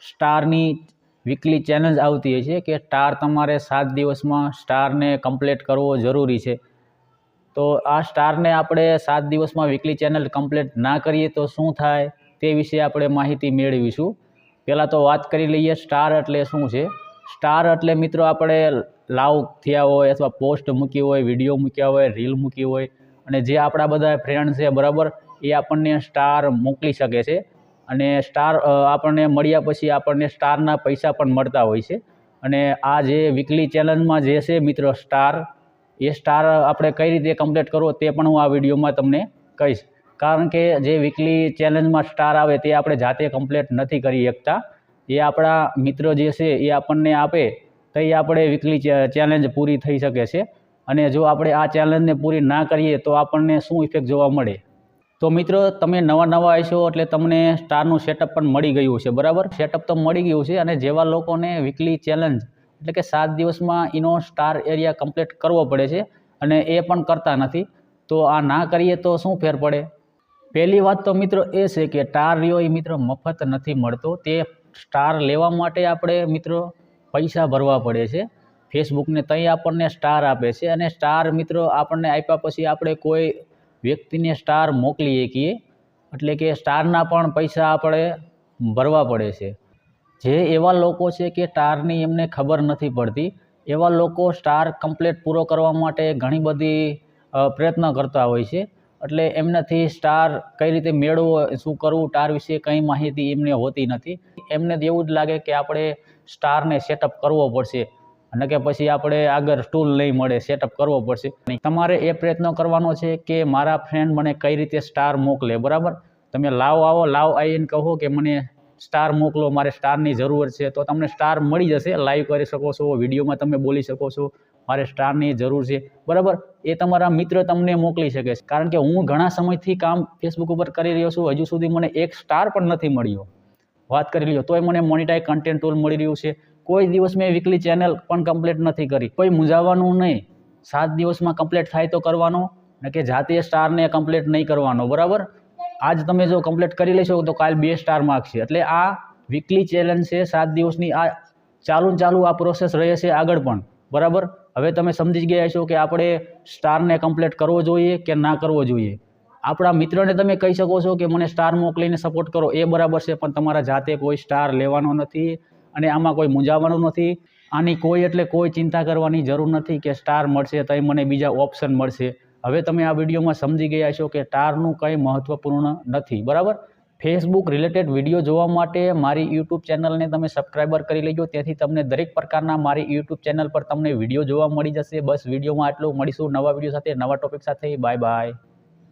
સ્ટારની weekly challenge આવતી હોય છે કે સ્ટાર તમારે સાત દિવસમાં સ્ટારને કમ્પ્લીટ કરવો જરૂરી છે. તો આ સ્ટારને આપણે સાત દિવસમાં વીકલી ચેનલ કમ્પ્લીટ ના કરીએ તો શું થાય તે વિશે આપણે માહિતી મેળવીશું. પહેલાં તો વાત કરી લઈએ સ્ટાર એટલે શું છે? સ્ટાર એટલે મિત્રો આપણે લાવ થયા હોય અથવા પોસ્ટ મૂકી હોય વીડિયો મૂક્યા હોય રીલ મૂકી હોય અને જે આપણા બધા ફ્રેન્ડ છે બરાબર, એ આપણને સ્ટાર મોકલી શકે છે. અને સ્ટાર આપણને મળ્યા પછી આપણને સ્ટારના પૈસા પણ મળતા હોય છે. અને આ જે વીકલી ચેલેન્જમાં જે છે મિત્રો સ્ટાર, એ સ્ટાર આપણે કઈ રીતે કમ્પ્લીટ કરવો તે પણ હું આ વિડીયોમાં તમને કહીશ. કારણ કે જે વીકલી ચેલેન્જમાં સ્ટાર આવે તે આપણે જાતે કમ્પ્લીટ નથી કરી શકતા. એ આપણા મિત્રો જે છે એ આપણને આપે, તો એ આપણે વીકલી ચેલેન્જ પૂરી થઈ શકે છે. અને જો આપણે આ ચેલેન્જને પૂરી ના કરીએ તો આપણને શું ઇફેક્ટ જોવા મળે? તો મિત્રો, તમે નવા નવા હશો એટલે તમને સ્ટારનું સેટઅપ પણ મળી ગયું છે બરાબર? સેટઅપ તો મળી ગયું છે અને જેવા લોકોને વીકલી ચેલેન્જ એટલે કે સાત દિવસમાં એનો સ્ટાર એરિયા કમ્પ્લીટ કરવો પડે છે અને એ પણ કરતા નથી, તો આ ના કરીએ તો શું ફેર પડે? પહેલી વાત તો મિત્રો એ છે કે સ્ટાર રહ્યો એ મિત્રો મફત નથી મળતો, તે સ્ટાર લેવા માટે આપણે મિત્રો પૈસા ભરવા પડે છે. ફેસબુકને ત્યાં આપણને સ્ટાર આપે છે અને સ્ટાર મિત્રો આપણને આપ્યા પછી આપણે કોઈ વ્યક્તિને સ્ટાર મોકલી શકીએ, એટલે કે સ્ટારના પણ પૈસા આપણે ભરવા પડે છે. જે એવા લોકો છે કે સ્ટારની એમને ખબર નથી પડતી, એવા લોકો સ્ટાર કમ્પ્લેટ પૂરો કરવા માટે ઘણી બધી પ્રયત્ન કરતા હોય છે. એટલે એમનાથી સ્ટાર કઈ રીતે મેળવવો શું કરવું સ્ટાર વિશે કંઈ માહિતી એમને હોતી નથી. એમને એવું જ લાગે કે આપણે સ્ટારને સેટઅપ કરવો પડશે. અને કે પછી આપણે આગળ સ્ટૂલ નહીં મળે સેટઅપ કરવો પડશે. તમારે એ પ્રયત્ન કરવાનો છે કે મારા ફ્રેન્ડ મને કઈ રીતે સ્ટાર મોકલે, બરાબર? તમે લાવ આવો, લાવ આવીને કહો કે મને સ્ટાર મોકલો, મારે સ્ટારની જરૂર છે. તો તમને સ્ટાર મળી જશે લાઈવ કરી શકો છો, વિડીયોમાં તમે બોલી શકો છો, મારે સ્ટારની જરૂર છે. બરાબર? એ તમારા મિત્ર તમને મોકલી શકે છે. કારણ કે હું ઘણા સમયથી કામ ફેસબુક ઉપર કરી રહ્યો છું. હજુ સુધી મને એક સ્ટાર પણ નથી મળ્યો. વાત કરી લ્યો તોય મને મોનિટાઈ કન્ટેન્ટ ટૂલ મળી રહ્યું છે. કોઈ દિવસ મેં વીકલી ચેનલ પણ કમ્પ્લીટ નથી કરી. કોઈ મૂંઝાવાનું નહીં. સાત દિવસમાં કમ્પ્લીટ થાય તો કરવાનો. ને કે જાતે સ્ટારને કમ્પ્લીટ નહીં કરવાનો. બરાબર? આજ તમે જો કમ્પ્લીટ કરી લેશો તો કાલ બે સ્ટાર માર્કશે એટલે આ વીકલી ચેલેન્જ છે. સાત દિવસની આ ચાલુ ચાલુ આ પ્રોસેસ રહે છે આગળ પણ. બરાબર? હવે તમે સમજી ગયા છો કે આપણે સ્ટારને કમ્પ્લીટ કરવો જોઈએ કે ના કરવો જોઈએ? આપણા મિત્રને તમે કહી શકો છો કે મને સ્ટાર મોકલીને સપોર્ટ કરો, એ બરાબર છે, પણ તમારા જાતે કોઈ સ્ટાર લેવાનો નથી અને આમાં કોઈ મૂંઝાવાનું નથી. આની કોઈ એટલે કોઈ ચિંતા કરવાની જરૂર નથી કે સ્ટાર મળશે તો મને બીજા ઓપ્શન મળશે. હવે તમે આ વિડીયોમાં સમજી ગયા છો કે સ્ટારનું કંઈ મહત્ત્વપૂર્ણ નથી, બરાબર? ફેસબુક રિલેટેડ વીડિયો જોવા માટે મારી યુટ્યુબ ચેનલને તમે સબસ્ક્રાઈબર કરી લેજો, તેથી તમને દરેક પ્રકારના મારી યુટ્યુબ ચેનલ પર તમને વીડિયો જોવા મળી જશે. બસ વિડીયોમાં આટલું. મળીશું નવા વીડિયો સાથે, નવા ટોપિક સાથે. Bye bye